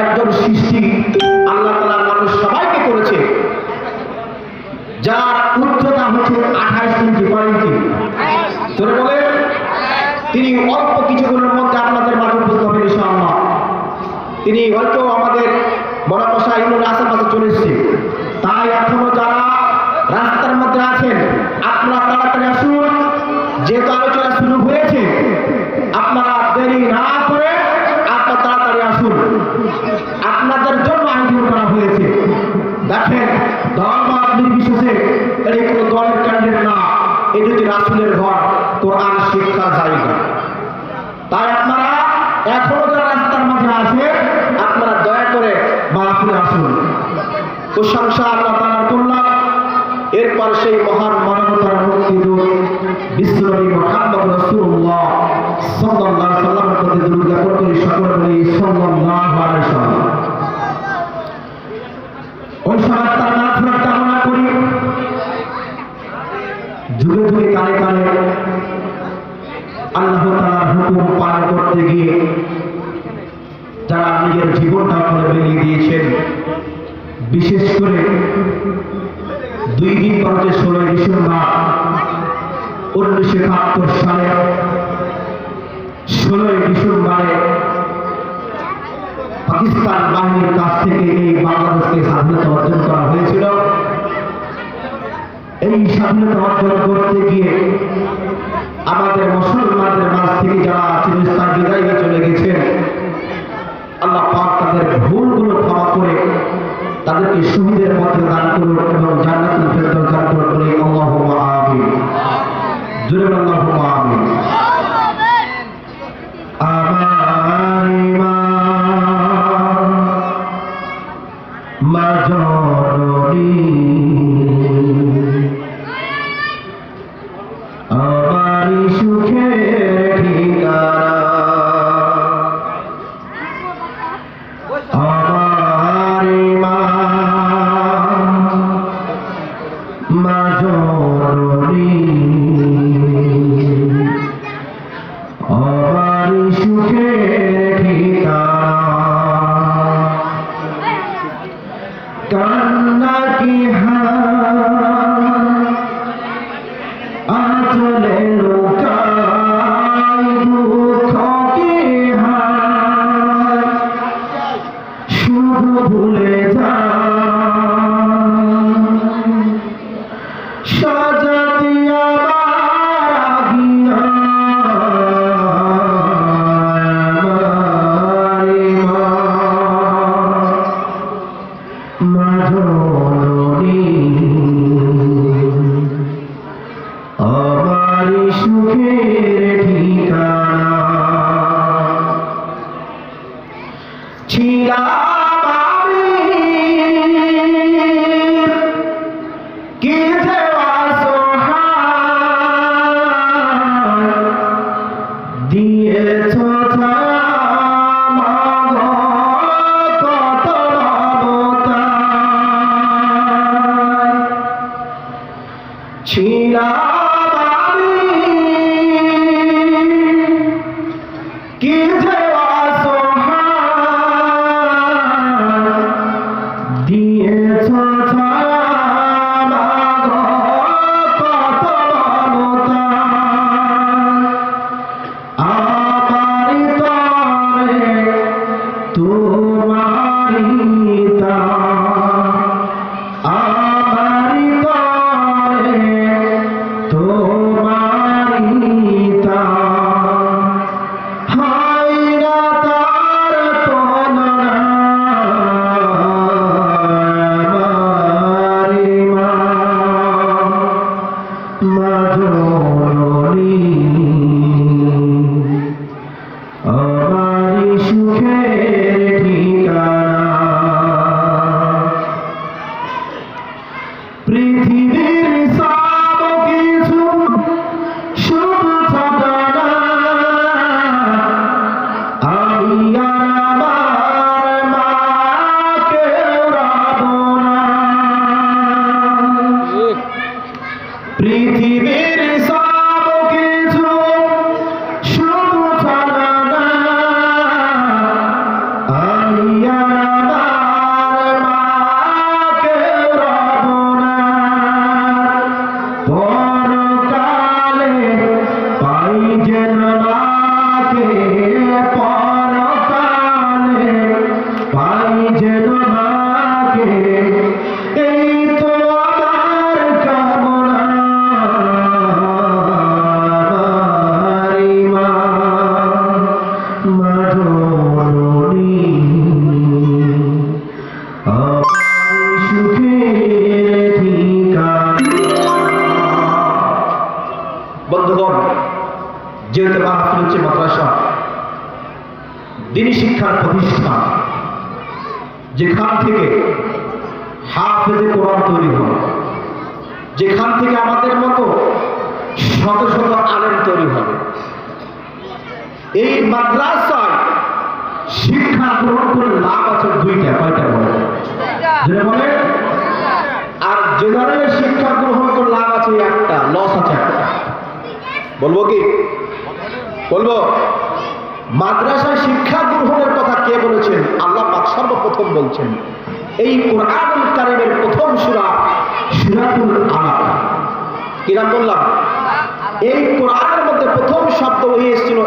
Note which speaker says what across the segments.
Speaker 1: একজন সৃষ্টি আল্লাহ তালা মানুষ সবাইকে করেছে। যার উচ্চতা হচ্ছে আঠাশ ইঞ্চি কয় ইঞ্চি। বলে তিনি অল্প কিছুক্ষণের মধ্যে আপনাদের মাঝে ইনশাআল্লাহ তিনি হয়তো আমাদের বড় মশা ইউনিয়নের আশেপাশে চলে এসেছে আপনাদের জন্য আয়োজন করা হয়েছে। দেখেন ধর্মাত নির্বিশেষে এটি কোনো দলের ক্যান্ডিডেট না, এটি হচ্ছে রাসুলের ঘর, কোরআন, শিক্ষা, জায়গা। তাই আপনারা এখনও যারা রাস্তার মাঝে আছে আপনারা দয়া করে মাহফিলে আসুন। প্রশংসা আল্লাহ তাআলার করলাম এরপর সেই মহান মানবতার মুক্তি দূত আল্লাহ তাআলার হুকুম পালন করতে গিয়ে যারা নিজের জীবনটা করে বেরিয়ে দিয়েছেন, বিশেষ করে দুই দিন পর যে ষোলোই ডিসেম্বর উনিশশো একাত্তর সালে ষোলোই ডিসেম্বরে পাকিস্তান বাহিনীর কাছ থেকে এই বাংলাদেশকে স্বাধীনতা অর্জন করা হয়েছিল। এই স্বাধীনতা অর্জন করতে গিয়ে আমাদের মুসলমানদের মাঝ থেকে যারা চিরস্থান বিদায় চলে গেছেন আল্লাহ পাক তাদের ভুলগুলো ক্ষমা করে তাদেরকে শহীদের মধ্যে দান করুন এবং জান্নাতুল que শিক্ষার প্রতিষ্ঠান, যেখান থেকে হাফেজে কোরআন তৈরি হয় যেখান থেকে আমাদের মতো শত শত আলেম তৈরি হবে। এই মাদ্রাসায় শিক্ষা গ্রহণ করে লাভ আছে দুইটা, কয়টা বলে বলে আর যে ধরনের শিক্ষা গ্রহণ করে লাভ আছে একটা, লস আছে একটা। বলব কি? বলব? মাদ্রাসায় শিক্ষা গ্রহণের কথা কে বলেছেন? আল্লাহ পাক সর্বপ্রথম বলছেন, এই কোরআনুল কারিমের প্রথম সূরা সূরাতুল আলাক কি নাম বললাম, এই কোরআনের মধ্যে প্রথম শব্দ হয়ে এসেছিল,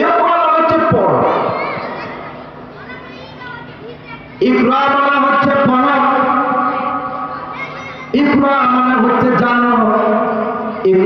Speaker 1: ইকরা মানে হচ্ছে পড়ো। ইকরা মানে হচ্ছে মানে হচ্ছে জানো।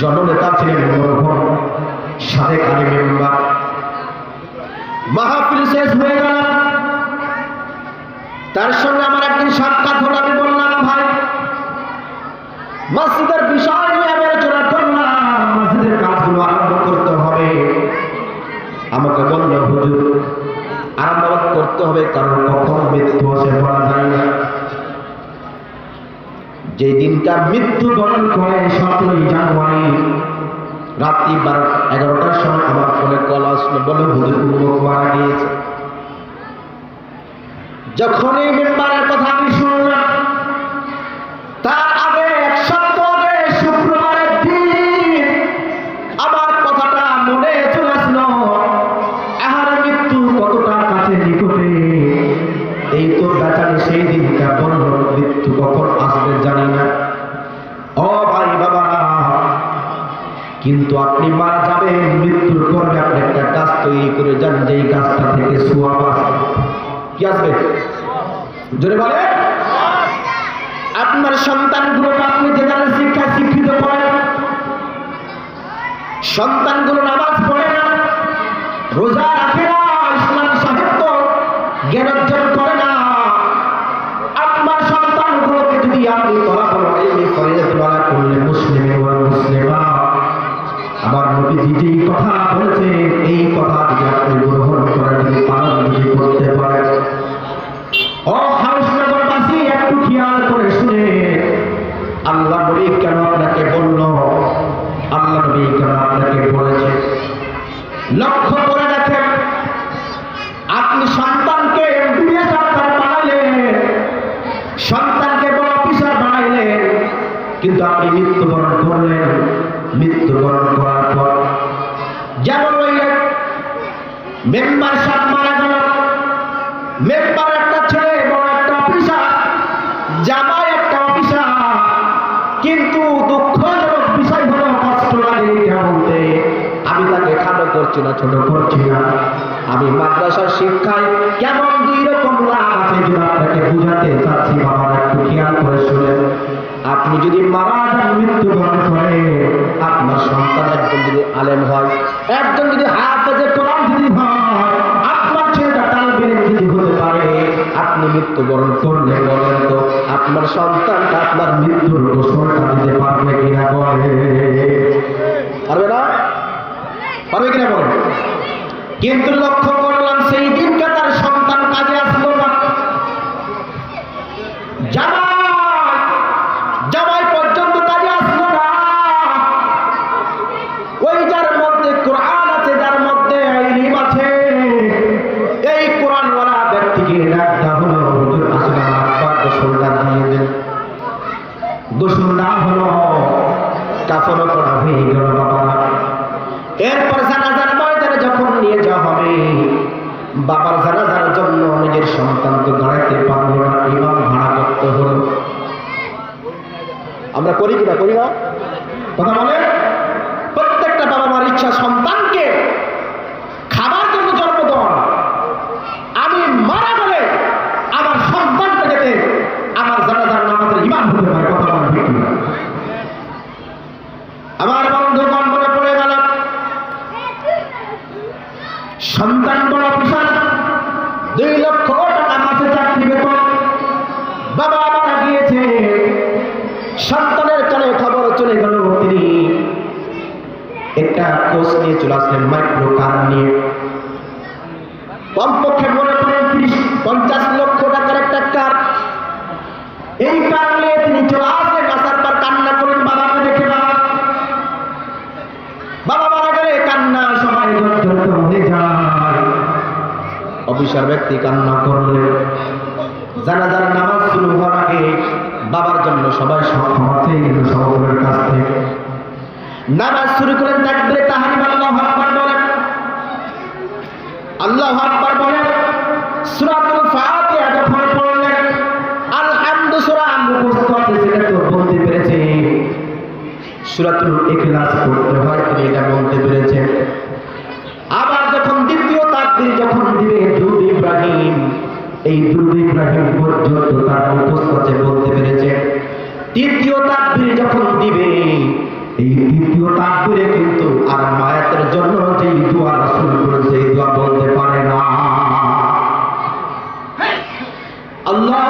Speaker 1: জননেতা ছিলেন মরহুম সাদেক আলী মেম্বার। মাহফিল শেষ হয়ে গেল। তার সঙ্গে আমার একদিন সাক্ষাৎ হলো, আমি বললাম, ভাই, মসজিদের বিষয় নিয়ে আলোচনা করলাম। মসজিদের কাজগুলো আরম্ভ করতে হবে। আমাকে বলল, হুজুর, আরম্ভ করতে হবে কারণ কখন মৃত্যু আসে বলা যায় না যে দিনটা মৃত্যুবরণ করে সতেরোই জানুয়ারি, রাত্রি বারো এগারোটার সময় আমার ফোনে কল আসলো, বলে, হুজুর মারা গিয়েছে? যখনই মেম্বারের কথা আমি শুনলাম জোরে বলে। আপনার সন্তানগুলোকে আপনি যেখানে শিক্ষা শিক্ষিত করেন সন্তানগুলো কিন্তু আপনি মৃত্যুবরণ করলেন। মৃত্যুবরণ করার পর যেমন ওই মেম্বার সাহেব মারা গেল, মেম্বার একটা ছেলে, বড় একটা অফিসার, জামাই একটা অফিসার। কিন্তু দুঃখজনক বিষয় হলো, কষ্ট লাগে এটা বলতে আমি তাকে খাটো করছি না, ছোট করছি না। আমি মাদ্রাসার শিক্ষায় কেমন দুই রকম লাভ আছে, যদি আপনাকে বুঝাতে চাচ্ছি, বাবার একটু খেয়াল করে শুনেন আপনি যদি মারা যান মৃত্যুবরণ করে, আপনার সন্তান একজন যদি আলেম হয়, একজন যদি হাফেজে কোরআন যদি হয়, আপনার ছেলেটা তালবির যদি হতে পারে, আপনি মৃত্যুবরণ করলে বলেন তো, আপনার সন্তানটা আপনার মৃত্যুর ঘোষণা দিতে পারবে কিনা বলে। পারবে না? পারবে কিনা বলে কিন্তু লক্ষ্য করলাম, সেই দিনটা তার সন্তান কাজে আসলো না। গোসল না হলো কাফনও করা হয়ে গেল বাবা। এরপর জানাজার ময়দানে যখন নিয়ে যাওয়া হবে, বাবার জানাজার জন্য নিজের সন্তানকে দাঁড়াইতে দাঁড়াতে পারল না, ইমাম ভাড়া করতে হলো। আমরা করি কিনা, করি না? কথা বলে প্রত্যেকটা বাবা মার ইচ্ছা সন্তান সন্তান বড় অফিসার দুই লক্ষ টাকা মাসে চাকরি বেতন। বাবা মারা গিয়েছে। সন্তানের কানে খবর চলে গেল তিনি। একটা কোচ নিয়ে চলে আসলেন মাইক্রো কার নিয়ে। কমপক্ষে মনে করেন ত্রিশ পঞ্চাশ লক্ষ টাকার একটা কার এই কার নিয়ে তিনি চলে আসলেন আসার পর কান্না করেন বাবাকে দেখে বাবা বাবা মারা গেলে কান্না সবাই জর্জরিত হয়ে যায় অফিসার ব্যক্তি কান্না করলে জানাজার নামাজ শুরু হওয়ার আগে বাবার জন্য সবাই সকলের কাছ থেকে। নামাজ শুরু করেন তাকবীরে তাহরিম আল্লাহু আকবার বলেন। আল্লাহু আকবার বলেন, সূরাতুল ফাতিহা যখন পড়লেন, আলহামদু মুখস্থ আছে, সেটা তো বলতে পেরেছে। ইখলাস পড়তে হয় এটা বলতে পেরেছেন এই দুরু পর্যন্ত বলতে পেরেছে, তৃতীয় যখন দিবে, এই তৃতীয় তাকবীরে কিন্তু আর মায়াতের জন্য যে দোয়া রাসূল করেছে এই দোয়া বলতে পারে না। আল্লাহ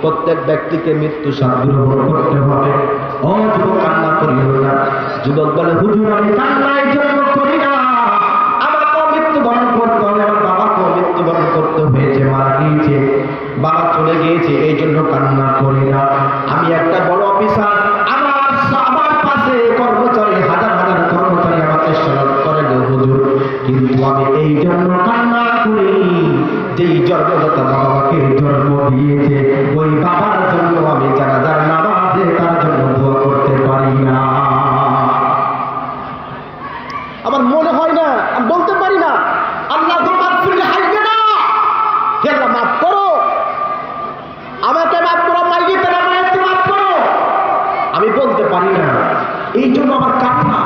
Speaker 1: প্রত্যেক ব্যক্তিকে মৃত্যু স্বাদ গ্রহণ করতে হবে। কান্না না। যুবক বলে, হুজুর, আমি করি না। মৃত্যুবরণ করতে হবে। আমার মৃত্যুবরণ করতে হয়েছে। মারা গিয়েছে। বাবা চলে গিয়েছে। এই জন্য কান্না করি না। আমি একটা বড় অফিসার। জন্ম দিয়েছে। ওই বাবার জন্য আমি জানাজার নামাজে তার জন্য দোয়া করতে পারি না আমার মনে হয় না আমি বলতে পারি না আল্লাহ তো মাফ করলে হাসবে না হে আল্লাহ মাফ করো আমাকে মাফ করো মাইকে না মায়ের মাফ করো আমি বলতে পারি না এই জন্য আমার কান্না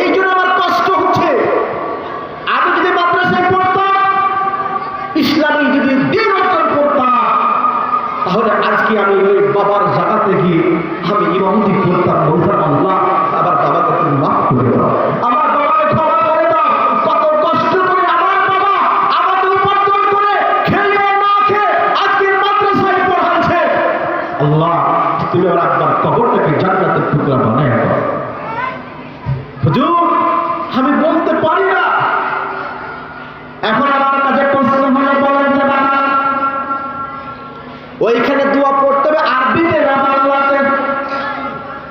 Speaker 1: এই জন্য আমার কষ্ট হচ্ছে আমি যদি মাদ্রাসায় পড়তাম ইসলামী যদি দিন অর্জন করতাম তাহলে আজকে আমি ওই বাবার জায়গাতে গিয়ে আমি ইমামতি করতাম বলতাম আল্লাহ আবার বাবাকে তুমি মাফ করে দাও আমার বাবাকে ক্ষমা করে দাও কত কষ্ট করে আমার বাবা আমাকে উপার্জন করে খেয়ে না খেয়ে আজকে মাদ্রাসায় পড়াচ্ছে আল্লাহ তুমি আমার আপনার কবরটাকে জান্নাতের টুকরা বানায় দাও হুজুর আমি বলতে পারি না এখন আমার কাছে প্রশ্ন হলো বলেন যে বাবা ওইখানে দোয়া পড়তে হবে আরবিতে না বাংলাতে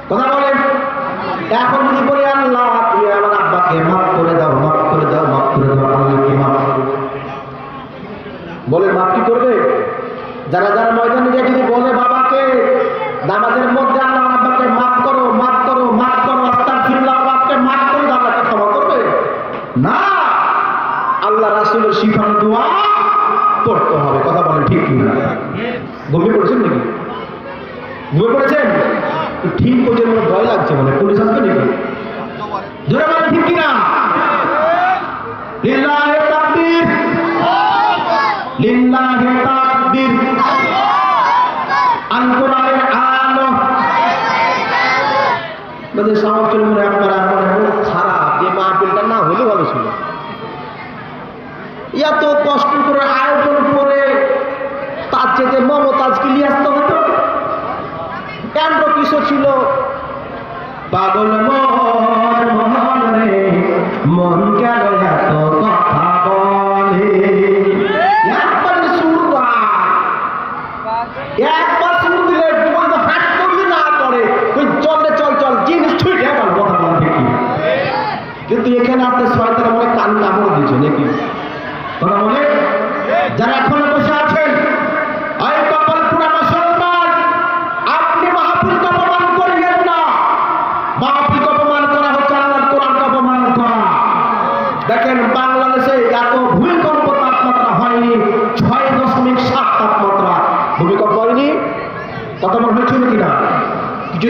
Speaker 1: কথা বলেন এখন যদি বলি আল্লাহ তুমি আমার আব্বাকে মাফ করে দাও মাফ করে দাও মাফ করে দাও আল্লাহকে মাফ করে দাও। বলে মাফ কি করবে যারা যারা ময়দানে গিয়ে যদি বলে বাবাকে নামাজের মধ্যে আল্লাহ আমার আব্বাকে মাফ করো মাফ করো মাফ করো আস্তাগফিরুল্লাহ বাবাকে মাফ করে দাও আল্লাহকে ক্ষমা করবে না শিখানো দোয়া পড়তে হবে, কথা বলেন ঠিক না ঘুমিয়ে পড়েছেন নাকি? ঘুমিয়ে পড়েছেন? ঠিক পর্যন্ত ভয় লাগছে মানে পুলিশ আসবে নাকি? পাগল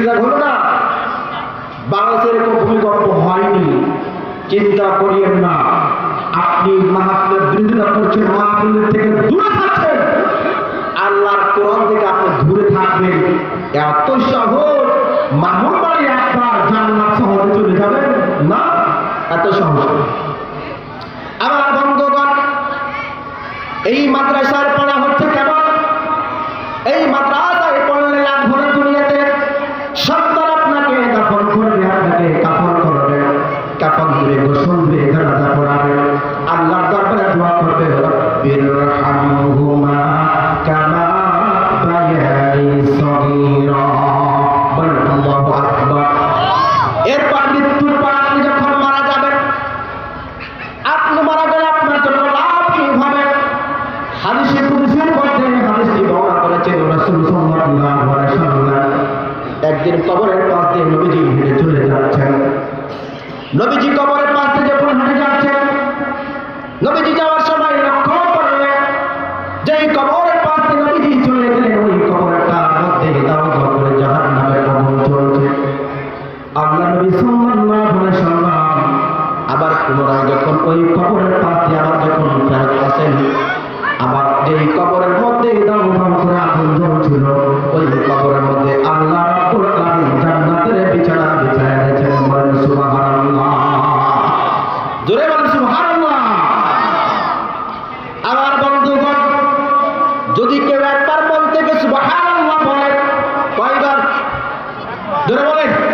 Speaker 1: বিভাগ হলো না। বাংলাদেশের এরকম ভূমিকম্প হয়নি। চিন্তা করিয়েন না। আপনি মাহাত্মের বিরোধিতা করছেন মহাপুরের থেকে দূরে থাকছেন। আল্লাহর কোরআন থেকে আপনি দূরে থাকবেন। এত সহজ। মামুর বাড়ি আপনার জান্নাত সহজে চলে যাবেন না? এত সহজ। আমার বন্ধুগণ, এই মাদ্রাসার পড়া হচ্ছে কেন এই মাদ্রাস তাদেরকে কাফন করবেন কাফন দিয়ে গোসল দিয়ে বলেন